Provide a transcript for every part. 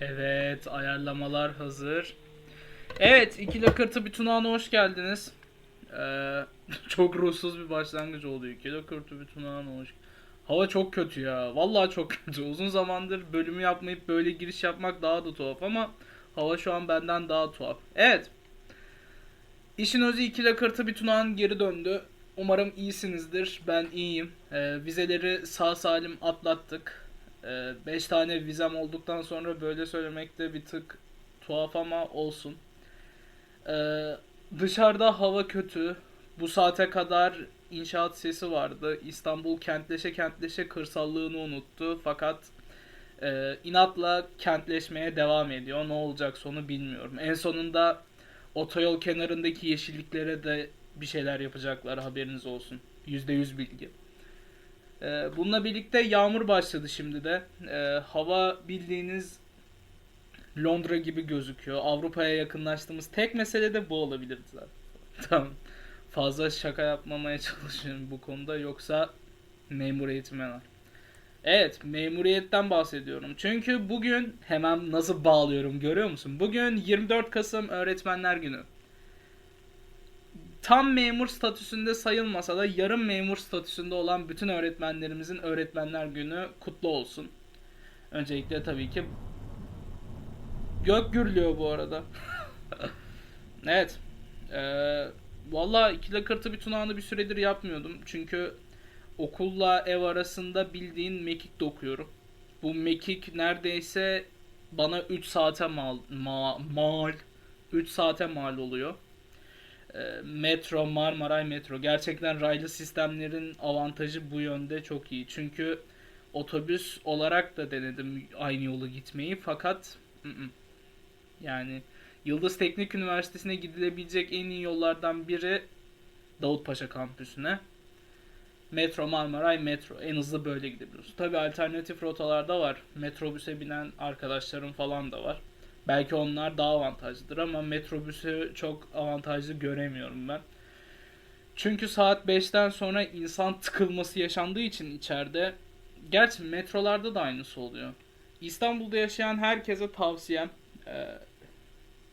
Evet, ayarlamalar hazır. Evet, iki lakırtı bir tunağına hoş geldiniz. Ee, çok ruhsuz bir başlangıç oldu. İki lakırtı bir tunağına hoş Hava çok kötü ya. Vallahi çok kötü. Uzun zamandır bölümü yapmayıp böyle giriş yapmak daha da tuhaf ama hava şu an benden daha tuhaf. Evet. İşin özü iki lakırtı bir tunağın geri döndü. Umarım iyisinizdir. Ben iyiyim. Ee, vizeleri sağ salim atlattık. 5 tane vizem olduktan sonra böyle söylemek de bir tık tuhaf ama olsun. Ee, dışarıda hava kötü. Bu saate kadar inşaat sesi vardı. İstanbul kentleşe kentleşe kırsallığını unuttu. Fakat e, inatla kentleşmeye devam ediyor. Ne olacak sonu bilmiyorum. En sonunda otoyol kenarındaki yeşilliklere de bir şeyler yapacaklar haberiniz olsun. %100 bilgi. Ee, bununla birlikte yağmur başladı şimdi de. Ee, hava bildiğiniz Londra gibi gözüküyor. Avrupa'ya yakınlaştığımız tek mesele de bu olabilirdi zaten. tamam. Fazla şaka yapmamaya çalışıyorum bu konuda yoksa memuriyetime var. Evet, memuriyetten bahsediyorum. Çünkü bugün hemen nasıl bağlıyorum görüyor musun? Bugün 24 Kasım Öğretmenler Günü tam memur statüsünde sayılmasa da yarım memur statüsünde olan bütün öğretmenlerimizin öğretmenler günü kutlu olsun. Öncelikle tabii ki gök gürlüyor bu arada. evet. Ee, Valla iki lakırtı bir tunağını bir süredir yapmıyordum. Çünkü okulla ev arasında bildiğin mekik dokuyorum. Bu mekik neredeyse bana 3 saate mal, ma, mal 3 saate mal oluyor. E, metro, Marmaray Metro. Gerçekten raylı sistemlerin avantajı bu yönde çok iyi. Çünkü otobüs olarak da denedim aynı yolu gitmeyi fakat yani Yıldız Teknik Üniversitesi'ne gidilebilecek en iyi yollardan biri Davutpaşa kampüsüne. Metro Marmaray Metro. En hızlı böyle gidebiliyorsun. Tabi alternatif rotalarda var. Metrobüse binen arkadaşlarım falan da var. Belki onlar daha avantajlıdır ama metrobüsü çok avantajlı göremiyorum ben. Çünkü saat 5'ten sonra insan tıkılması yaşandığı için içeride gerçi metrolarda da aynısı oluyor. İstanbul'da yaşayan herkese tavsiyem e,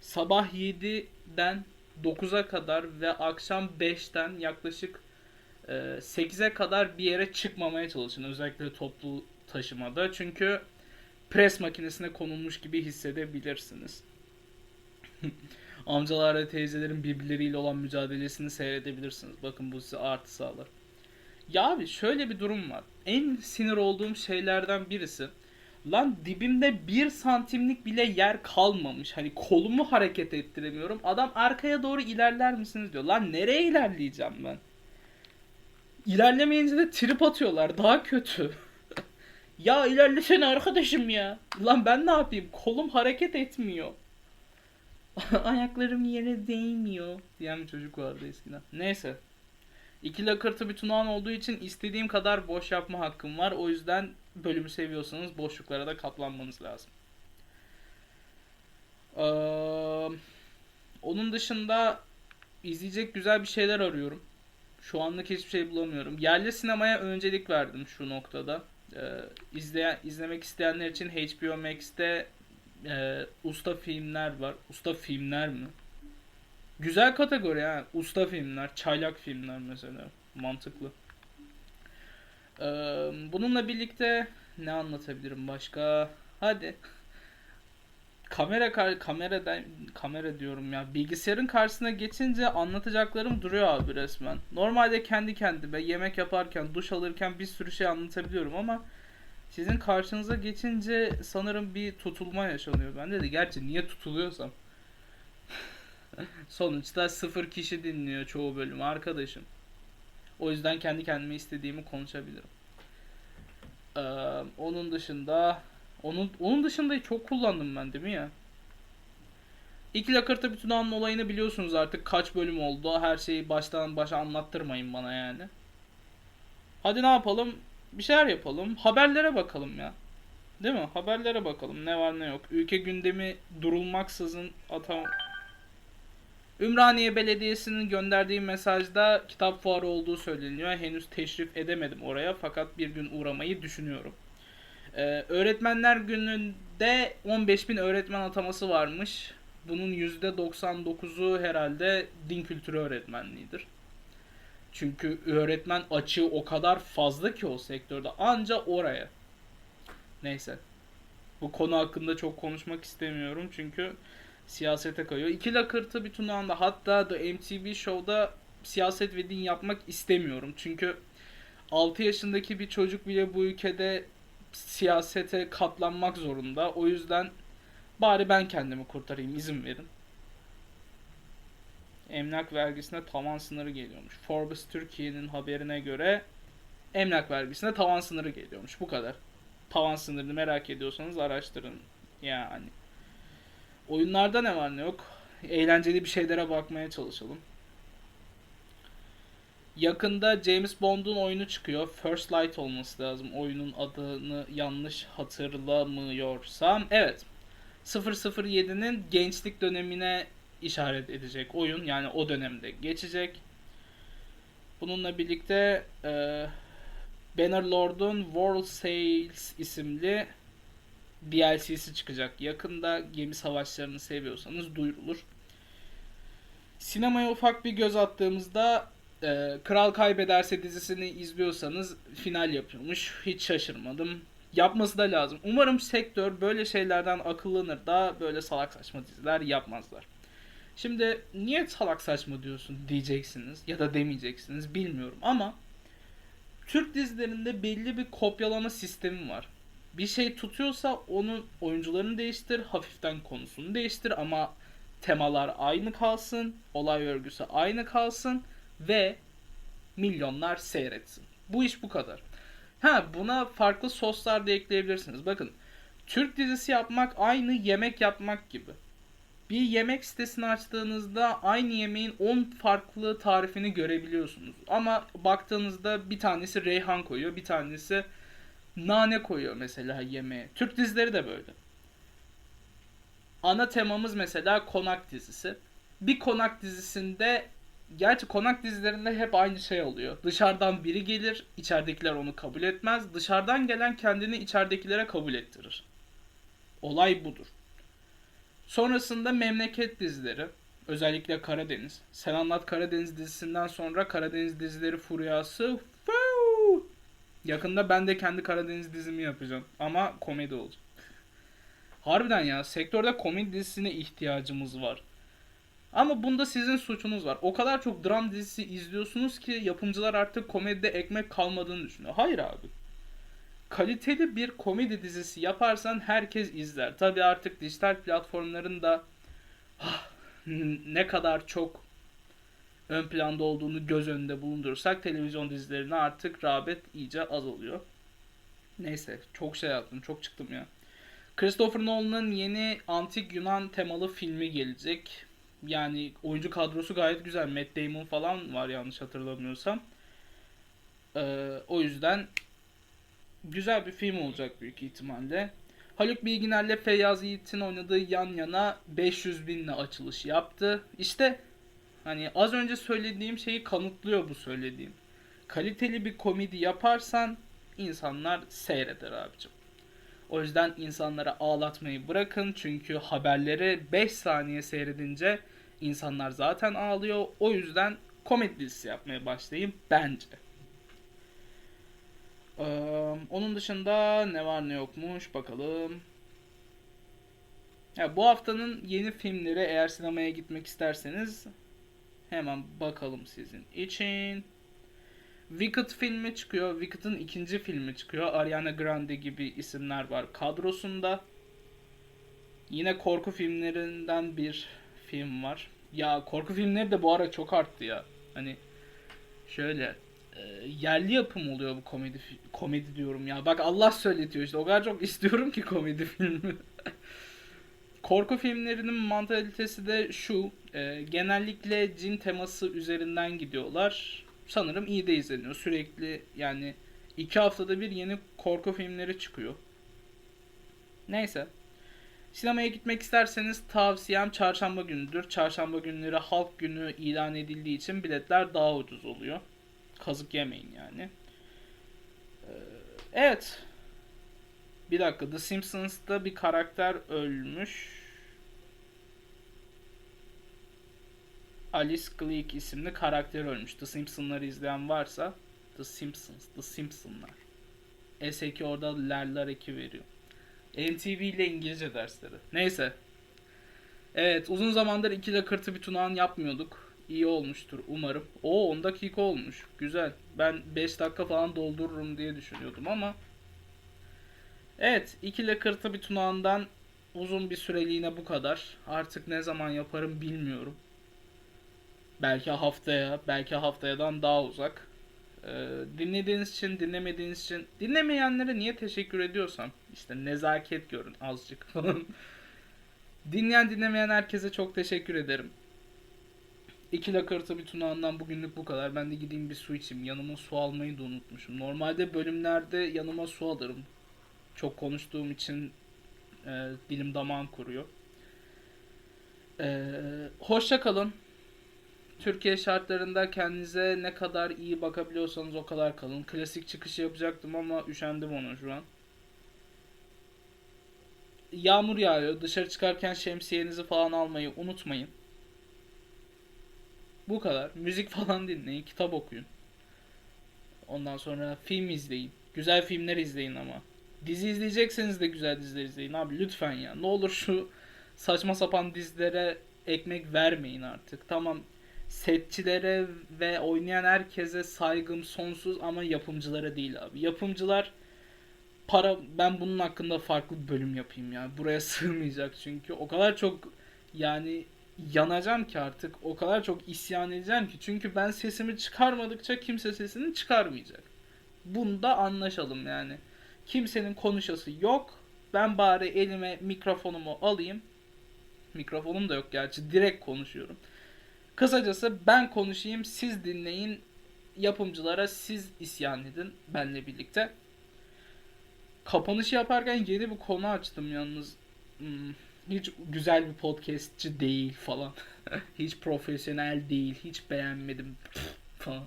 sabah 7'den 9'a kadar ve akşam 5'ten yaklaşık e, 8'e kadar bir yere çıkmamaya çalışın. Özellikle toplu taşımada. Çünkü pres makinesine konulmuş gibi hissedebilirsiniz. Amcalar ve teyzelerin birbirleriyle olan mücadelesini seyredebilirsiniz. Bakın bu size artı sağlar. Ya abi şöyle bir durum var. En sinir olduğum şeylerden birisi. Lan dibimde bir santimlik bile yer kalmamış. Hani kolumu hareket ettiremiyorum. Adam arkaya doğru ilerler misiniz diyor. Lan nereye ilerleyeceğim ben? İlerlemeyince de trip atıyorlar. Daha kötü. Ya ilerlesene arkadaşım ya. Lan ben ne yapayım? Kolum hareket etmiyor. Ayaklarım yere değmiyor. Diyen bir çocuk vardı eskiden. Neyse. İki lakırtı bir tunağın olduğu için istediğim kadar boş yapma hakkım var. O yüzden bölümü seviyorsanız boşluklara da katlanmanız lazım. Ee, onun dışında izleyecek güzel bir şeyler arıyorum. Şu anlık hiçbir şey bulamıyorum. Yerli sinemaya öncelik verdim şu noktada. Ee, izleyen, izlemek isteyenler için HBO Max'te e, usta filmler var. Usta filmler mi? Güzel kategori ha. Usta filmler, çaylak filmler mesela. Mantıklı. Ee, bununla birlikte ne anlatabilirim başka? Hadi. Kamera kar kameradan kamera diyorum ya. Bilgisayarın karşısına geçince anlatacaklarım duruyor abi resmen. Normalde kendi kendime yemek yaparken, duş alırken bir sürü şey anlatabiliyorum ama sizin karşınıza geçince sanırım bir tutulma yaşanıyor. Bende de gerçi niye tutuluyorsam. Sonuçta sıfır kişi dinliyor çoğu bölümü arkadaşım. O yüzden kendi kendime istediğimi konuşabilirim. Ee, onun dışında onun onun dışında çok kullandım ben değil mi ya? İki lakırta bütün anın olayını biliyorsunuz artık kaç bölüm oldu. Her şeyi baştan başa anlattırmayın bana yani. Hadi ne yapalım? Bir şeyler yapalım. Haberlere bakalım ya. Değil mi? Haberlere bakalım. Ne var ne yok. Ülke gündemi durulmaksızın ata Ümraniye Belediyesi'nin gönderdiği mesajda kitap fuarı olduğu söyleniyor. Henüz teşrif edemedim oraya fakat bir gün uğramayı düşünüyorum. Ee, öğretmenler gününde 15.000 öğretmen ataması varmış. Bunun %99'u herhalde din kültürü öğretmenliğidir. Çünkü öğretmen açığı o kadar fazla ki o sektörde. Anca oraya. Neyse. Bu konu hakkında çok konuşmak istemiyorum çünkü siyasete kayıyor. İki lakırtı bir tunağında hatta The MTV Show'da siyaset ve din yapmak istemiyorum. Çünkü 6 yaşındaki bir çocuk bile bu ülkede siyasete katlanmak zorunda. O yüzden bari ben kendimi kurtarayım izin verin. Emlak vergisine tavan sınırı geliyormuş. Forbes Türkiye'nin haberine göre emlak vergisine tavan sınırı geliyormuş. Bu kadar. Tavan sınırını merak ediyorsanız araştırın. Yani. Oyunlarda ne var ne yok. Eğlenceli bir şeylere bakmaya çalışalım. Yakında James Bond'un oyunu çıkıyor. First Light olması lazım. Oyunun adını yanlış hatırlamıyorsam. Evet. 007'nin gençlik dönemine işaret edecek oyun. Yani o dönemde geçecek. Bununla birlikte e, Bannerlord'un World Sails isimli DLC'si çıkacak. Yakında gemi savaşlarını seviyorsanız duyurulur. Sinemaya ufak bir göz attığımızda e, Kral Kaybederse dizisini izliyorsanız final yapıyormuş. Hiç şaşırmadım. Yapması da lazım. Umarım sektör böyle şeylerden akıllanır da böyle salak saçma diziler yapmazlar. Şimdi niye salak saçma diyorsun diyeceksiniz ya da demeyeceksiniz bilmiyorum ama Türk dizilerinde belli bir kopyalama sistemi var. Bir şey tutuyorsa onun oyuncularını değiştir, hafiften konusunu değiştir ama temalar aynı kalsın, olay örgüsü aynı kalsın ve milyonlar seyretsin. Bu iş bu kadar. Ha buna farklı soslar da ekleyebilirsiniz. Bakın Türk dizisi yapmak aynı yemek yapmak gibi. Bir yemek sitesini açtığınızda aynı yemeğin 10 farklı tarifini görebiliyorsunuz. Ama baktığınızda bir tanesi reyhan koyuyor, bir tanesi nane koyuyor mesela yemeğe. Türk dizileri de böyle. Ana temamız mesela konak dizisi. Bir konak dizisinde gerçi konak dizilerinde hep aynı şey oluyor. Dışarıdan biri gelir, içeridekiler onu kabul etmez. Dışarıdan gelen kendini içeridekilere kabul ettirir. Olay budur. Sonrasında memleket dizileri. Özellikle Karadeniz. Sen Anlat Karadeniz dizisinden sonra Karadeniz dizileri furyası. Fuu! Yakında ben de kendi Karadeniz dizimi yapacağım. Ama komedi olacak. Harbiden ya sektörde komedi dizisine ihtiyacımız var. Ama bunda sizin suçunuz var. O kadar çok dram dizisi izliyorsunuz ki yapımcılar artık komedide ekmek kalmadığını düşünüyor. Hayır abi. Kaliteli bir komedi dizisi yaparsan herkes izler. Tabi artık dijital platformların da ah, ne kadar çok ön planda olduğunu göz önünde bulundurursak televizyon dizilerine artık rağbet iyice azalıyor. Neyse çok şey yaptım çok çıktım ya. Christopher Nolan'ın yeni antik Yunan temalı filmi gelecek. Yani oyuncu kadrosu gayet güzel. Matt Damon falan var yanlış hatırlamıyorsam. Ee, o yüzden güzel bir film olacak büyük ihtimalle. Haluk Bilginer'le Feyyaz Yiğit'in oynadığı yan yana 500 binle açılış yaptı. İşte hani az önce söylediğim şeyi kanıtlıyor bu söylediğim. Kaliteli bir komedi yaparsan insanlar seyreder abicim. O yüzden insanlara ağlatmayı bırakın. Çünkü haberleri 5 saniye seyredince insanlar zaten ağlıyor. O yüzden komedi dizisi yapmaya başlayayım bence. Ee, onun dışında ne var ne yokmuş bakalım. Ya bu haftanın yeni filmleri eğer sinemaya gitmek isterseniz hemen bakalım sizin için. Wicked filmi çıkıyor. Wicked'ın ikinci filmi çıkıyor. Ariana Grande gibi isimler var kadrosunda. Yine korku filmlerinden bir film var. Ya korku filmleri de bu ara çok arttı ya. Hani şöyle e, yerli yapım oluyor bu komedi komedi diyorum ya. Bak Allah söyletiyor işte. O kadar çok istiyorum ki komedi filmi. Korku filmlerinin mantalitesi de şu. E, genellikle cin teması üzerinden gidiyorlar. Sanırım iyi de izleniyor. Sürekli yani iki haftada bir yeni korku filmleri çıkıyor. Neyse. Sinemaya gitmek isterseniz tavsiyem çarşamba günüdür. Çarşamba günleri halk günü ilan edildiği için biletler daha ucuz oluyor. Kazık yemeyin yani. Ee, evet. Bir dakika The Simpsons'ta bir karakter ölmüş. Alice Gleek isimli karakter ölmüş. The Simpsons'ları izleyen varsa The Simpsons, The Simpsons'lar. S2 orada lerler eki veriyor. NTV ile İngilizce dersleri. Neyse. Evet uzun zamandır 2 lakırtı bir tunağın yapmıyorduk. İyi olmuştur umarım. O 10 dakika olmuş. Güzel. Ben 5 dakika falan doldururum diye düşünüyordum ama. Evet 2 lakırtı bir tunağından uzun bir süreliğine bu kadar. Artık ne zaman yaparım bilmiyorum. Belki haftaya, belki haftayadan daha uzak. Ee, dinlediğiniz için, dinlemediğiniz için, dinlemeyenlere niye teşekkür ediyorsam işte nezaket görün azıcık falan. Dinleyen dinlemeyen herkese çok teşekkür ederim. İki lakırtı bir tunağından bugünlük bu kadar. Ben de gideyim bir su içeyim. Yanıma su almayı da unutmuşum. Normalde bölümlerde yanıma su alırım. Çok konuştuğum için e, dilim damağım kuruyor. E, hoşça kalın. Türkiye şartlarında kendinize ne kadar iyi bakabiliyorsanız o kadar kalın. Klasik çıkışı yapacaktım ama üşendim ona şu an. Yağmur yağıyor. Dışarı çıkarken şemsiyenizi falan almayı unutmayın. Bu kadar. Müzik falan dinleyin, kitap okuyun. Ondan sonra film izleyin. Güzel filmler izleyin ama. Dizi izleyecekseniz de güzel diziler izleyin abi lütfen ya. Ne olur şu saçma sapan dizilere ekmek vermeyin artık. Tamam setçilere ve oynayan herkese saygım sonsuz ama yapımcılara değil abi. Yapımcılar para ben bunun hakkında farklı bir bölüm yapayım ya. Buraya sığmayacak çünkü o kadar çok yani yanacağım ki artık o kadar çok isyan edeceğim ki çünkü ben sesimi çıkarmadıkça kimse sesini çıkarmayacak. Bunda anlaşalım yani. Kimsenin konuşası yok. Ben bari elime mikrofonumu alayım. Mikrofonum da yok gerçi direkt konuşuyorum. Kısacası ben konuşayım, siz dinleyin. Yapımcılara siz isyan edin benle birlikte. Kapanışı yaparken yeni bir konu açtım yalnız. Hmm, hiç güzel bir podcastçi değil falan. hiç profesyonel değil, hiç beğenmedim falan.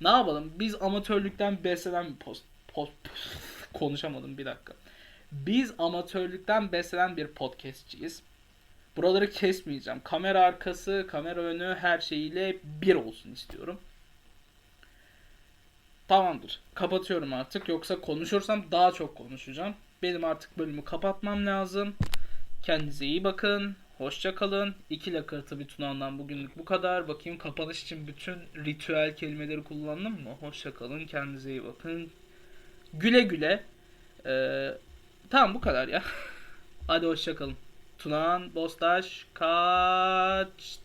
Ne yapalım? Biz amatörlükten beslenen bir post, post konuşamadım bir dakika. Biz amatörlükten beslenen bir podcastçiyiz. Buraları kesmeyeceğim. Kamera arkası, kamera önü her şeyiyle bir olsun istiyorum. Tamamdır. Kapatıyorum artık. Yoksa konuşursam daha çok konuşacağım. Benim artık bölümü kapatmam lazım. Kendinize iyi bakın. Hoşça kalın. İki lakırtı bir tunağından bugünlük bu kadar. Bakayım kapanış için bütün ritüel kelimeleri kullandım mı? Hoşça kalın. Kendinize iyi bakın. Güle güle. Ee, tamam bu kadar ya. Hadi hoşça kalın. Tunağan Bostaş kaçtı.